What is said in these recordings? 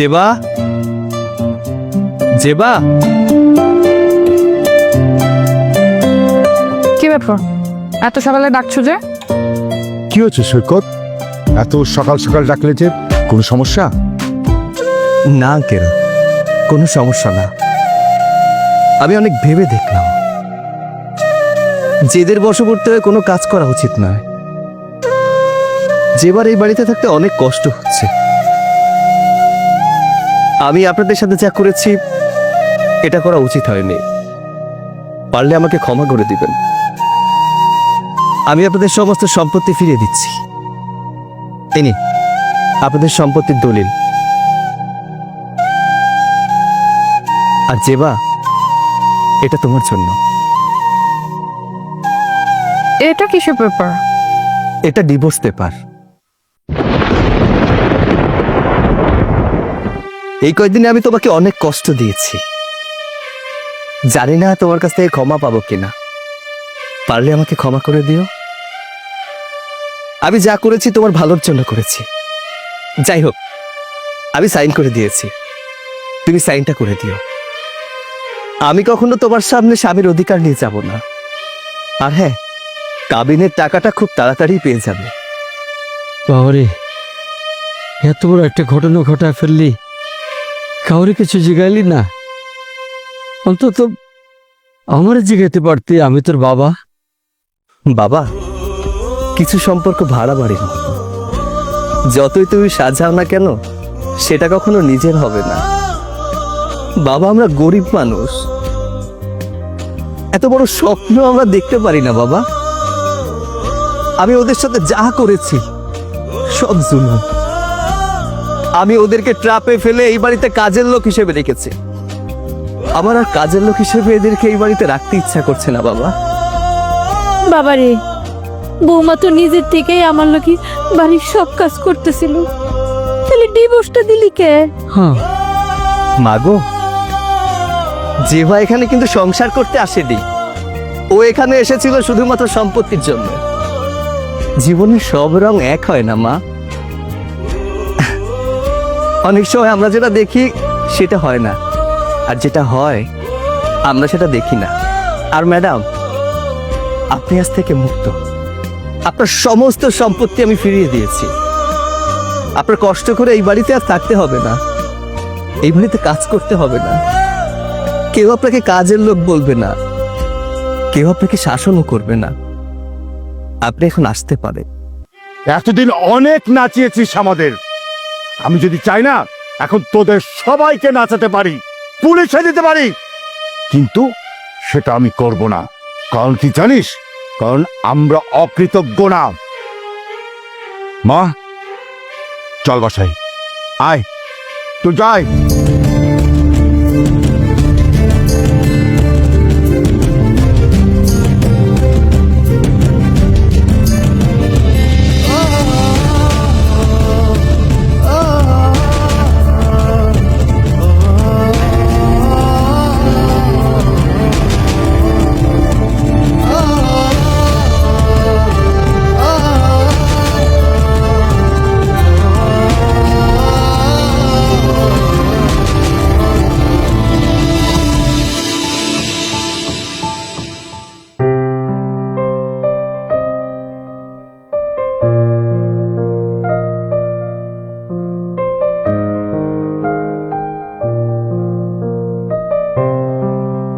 জেবা? জেবা? কি ব্যাপার? এত সকালে ডাকছো যে? কি হচ্ছে সৈকত? এত সকাল সকাল ডাকলে যে কোনো সমস্যা? না কেন কোনো সমস্যা না। আমি অনেক ভেবে দেখলাম। জেদের বশবর্তী হয়ে কোনো কাজ করা উচিত নয়। যেবার এই বাড়িতে থাকতে অনেক কষ্ট হচ্ছে। আমি আপনাদের সাথে যা করেছি এটা করা উচিত হয়নি। পারলে আমাকে ক্ষমা করে দিবেন। আমি আপনাদের সমস্ত সম্পত্তি ফিরিয়ে দিচ্ছি। তিনি আপনাদের সম্পত্তির দলিল। আর জেবা এটা তোমার জন্য। এটা কিসের পেপার এটা ডিভোর্স পেপার। এই কয়েকদিনে আমি তোমাকে অনেক কষ্ট দিয়েছি। জানি না তোমার কাছ থেকে ক্ষমা পাবো কিনা। পারলে আমাকে ক্ষমা করে দিও। আমি যা করেছি তোমার ভালোর জন্য করেছি। যাই হোক, আমি সাইন করে দিয়েছি। তুমি সাইনটা করে দিও। আমি কখনো তোমার সামনে স্বামীর অধিকার নিয়ে যাব না। আর হ্যাঁ কাবিনের টাকাটা খুব তাড়াতাড়ি পেয়ে যাবে। বাবারে, এত বড় একটা ঘটনা ঘটায় ফেললি। কাউরে কিছু জিগাইলি না? অন্তত আমার জিগাইতে পারতি আমি তোর বাবা। বাবা, কিছু সম্পর্ক ভাড়া মতো। যতই তুমি সাজাও না কেন, সেটা কখনো নিজের হবে না। বাবা, আমরা গরিব মানুষ। এত বড় স্বপ্ন আমরা দেখতে পারি না, বাবা। আমি ওদের সাথে যা করেছি, সব জুলুম। আমি ওদেরকে ট্রাপে ফেলে এই বাড়িতে কাজের লোক হিসেবে রেখেছি। আমার আর কাজের লোক হিসেবে এদেরকে এই বাড়িতে রাখতে ইচ্ছা করছে না বাবা। বাবারে বৌমা তো নিজের থেকেই আমার লোকে বাড়ির সব কাজ করতেছিল। তাহলে ডিভোর্সটা দিলি কে? হ্যাঁ। মাগো জেভা এখানে কিন্তু সংসার করতে আসেনি। ও এখানে এসেছিল শুধুমাত্র সম্পত্তির জন্য। জীবনের সব রং এক হয় না মা। অনেক সময় আমরা যেটা দেখি, সেটা হয় না। আর যেটা হয়, আমরা সেটা দেখি না। আর ম্যাডাম, আপনি আজ থেকে মুক্ত। আপনার সমস্ত সম্পত্তি আমি ফিরিয়ে দিয়েছি। আপনার কষ্ট করে এই বাড়িতে আর থাকতে হবে না। এই বাড়িতে কাজ করতে হবে না। কেউ আপনাকে কাজের লোক বলবে না। কেউ আপনাকে শাসনও করবে না। আপনি এখন আসতে পারেন। এতদিন অনেক নাচিয়েছিস আমাদের। আমি যদি চাই না, এখন তোদের সবাইকে নাচাতে পারি, পুলিশে দিতে পারি। কিন্তু সেটা আমি করব না। কারণ কি জানিস? কারণ আমরা অকৃতজ্ঞ না। মা, চল বাসাই আয়। তো যাই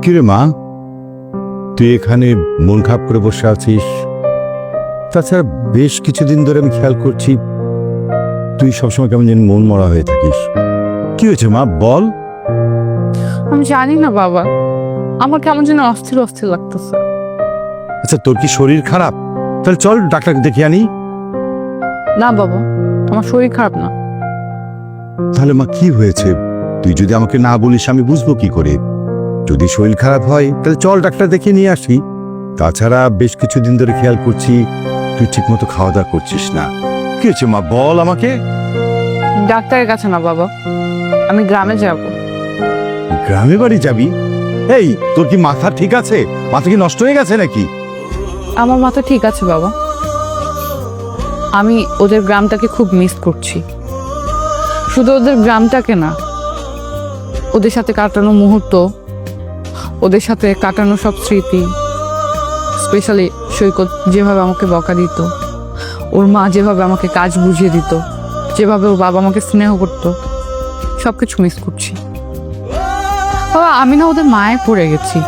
কিরে মা? তুই এখানে মন খারাপ করে বসে আছিস? তাছাড়া বেশ কিছুদিন ধরে আমি খেয়াল করছি তুই সবসময় কেমন যেন মন মরা হয়ে থাকিস। কি হয়েছে মা? বল। আমি জানি না বাবা। আমার কেমন যেন অস্থির অস্থির লাগতেছে। আচ্ছা তোর কি শরীর খারাপ? তাহলে চল ডাক্তারকে দেখিয়ে আনি। না বাবা আমার শরীর খারাপ না। তাহলে মা কি হয়েছে? তুই যদি আমাকে না বলিস আমি বুঝব কি করে? যদি শরীর খারাপ হয় তাহলে চল ডাক্তার দেখিয়ে নিয়ে আসি। তাছাড়া বেশ কিছুদিন ধরে খেয়াল করছি তুই ঠিকমতো খাওয়া দাওয়া করছিস না। কি হয়েছে মা বল আমাকে। ডাক্তারের কাছে না বাবা আমি গ্রামে যাব। গ্রামে বাড়ি যাবি? এই তোর কি মাথা ঠিক আছে? মাথা কি নষ্ট হয়ে গেছে নাকি? আমার মাথা ঠিক আছে বাবা। আমি ওদের গ্রামটাকে খুব মিস করছি। শুধু ওদের গ্রামটাকে না ওদের সাথে কাটানো মুহূর্ত ওদের সাথে কাটানো সব স্মৃতি স্পেশালি সৈকত যেভাবে আমাকে বকা দিত ওর মা যেভাবে আমাকে কাজ বুঝিয়ে দিত যেভাবে ওর বাবা আমাকে স্নেহ করতো সব কিছু মিস করছি। বাবা আমি না ওদের মায়ে পড়ে গেছি।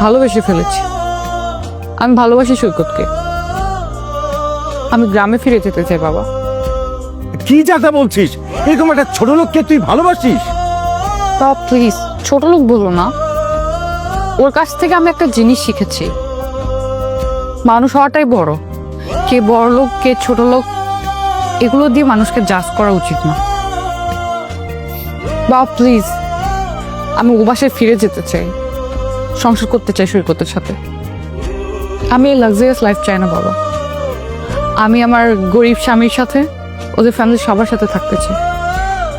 ভালোবেসে ফেলেছি। আমি ভালোবাসি সৈকতকে। আমি গ্রামে ফিরে যেতে চাই বাবা। কি যাতা বলছিস? এরকম একটা ছোট লোককে তুই ভালোবাসিস? তা প্লিজ ছোট লোক বলো না। ওর কাছ থেকে আমি একটা জিনিস শিখেছি। মানুষ হওয়াটাই বড়। কে বড় লোক, কে ছোট লোক, এগুলো দিয়ে মানুষকে জাজ করা উচিত না। বা প্লিজ আমি ও ফিরে যেতে চাই। সংসার করতে চাই সৈকতের সাথে। আমি এই লাক্সারিয়াস লাইফ চাই না, বাবা। আমি আমার গরিব স্বামীর সাথে, ওদের ফ্যামিলির সবার সাথে থাকতে চাই।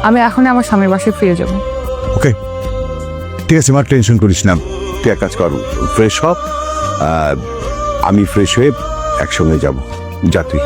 আমি এখনই আমার স্বামীর বাসায় ফিরে যাব। ওকে ঠিক আছে আমার টেনশন করিস না। তুই এক কাজ কর ফ্রেশ হ আমি ফ্রেশ হয়ে একসঙ্গে যাব। যা তুই।